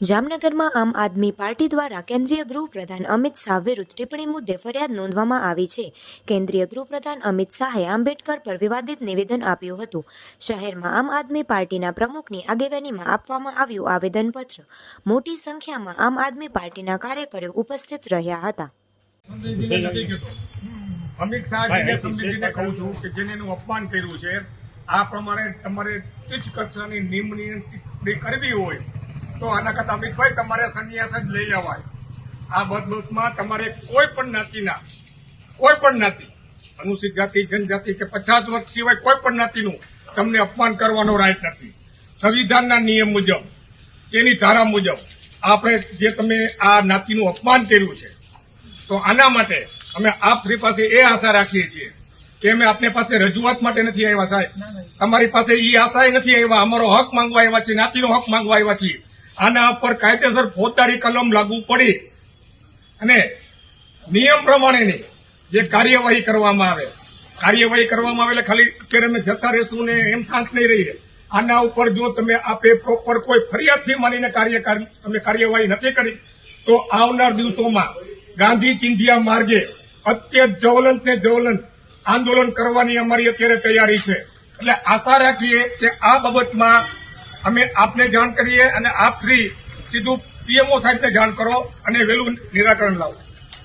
જામનગરમાં આમ આદમી પાર્ટી દ્વારા કેન્દ્રીય ગૃહપ્રધાન અમિત શાહ વિરુદ્ધ ટિપ્પણી મુદ્દે ફરિયાદ નોંધવામાં આવી છે. કેન્દ્રીય ગૃહપ્રધાન અમિત શાહે આંબેડકર પર વિવાદિત નિવેદન આપ્યું હતું. શહેરમાં આમ આદમી પાર્ટીના પ્રમુખની આગેવાનીમાં આપવામાં આવ્યું આવેદનપત્ર. મોટી સંખ્યામાં આમ આદમી પાર્ટીના કાર્યકરો ઉપસ્થિત રહ્યા હતા. અમિત શાહજીને સમજીને કહું છું કે જેને એનું અપમાન કર્યું છે આ પ્રમાણે તમારે તુચ્છ કક્ષાની નિમણી કરવી હોય તો આના કરતા અમિતભાઈ તમારે સંન્યાસ જ લઈ લેવાય. આ બદબતમાં તમારે કોઈ પણ જ્ઞાતિના કોઈ પણ જ્ઞાતિ અનુસૂચિત જાતિ જનજાતિ કે પછાત વર્ગ સિવાય કોઈ પણ જ્ઞાતિનું તમને અપમાન કરવાનો રાઈટ નથી. સંવિધાનના નિયમ મુજબ તેની ધારા મુજબ આપણે જે તમે આ જ્ઞાતિનું અપમાન કર્યું છે તો આના માટે અમે આપ શ્રી પાસે એ આશા રાખીએ છીએ કે અમે આપને પાસે રજૂઆત માટે નથી આવ્યા સાહેબ. તમારી પાસે એ આશા નથી આવ્યા. અમારો હક માંગવા આવ્યા છીએ જ્ઞાતિનો હક માંગવા આવ્યા છીએ. આના પર કાયદેસર ફોજદારી કલમ લાગુ પડી અને નિયમ પ્રમાણેની જે કાર્યવાહી કરવામાં આવે, કાર્યવાહી કરવામાં આવે એટલે ખાલી અત્યારે અમે જતા રહેશું ને એમ શાંત નહીં રહીએ. આના ઉપર જો તમે આપે પ્રોપર કોઈ ફરિયાદથી માનીને કાર્ય તમે કાર્યવાહી નથી કરી, તો આવનાર દિવસોમાં ગાંધી ચિંધિયા માર્ગે અત્યંત જ્વલંત ને જ્વલંત આંદોલન કરવાની અમારી અત્યારે તૈયારી છે. એટલે આશા રાખીએ કે આ બાબતમાં અમે આપને જાણ કરીએ અને આપ શ્રી સીધું પીએમઓ સાહેબને જાણ કરો અને વહેલું નિરાકરણ લાવો.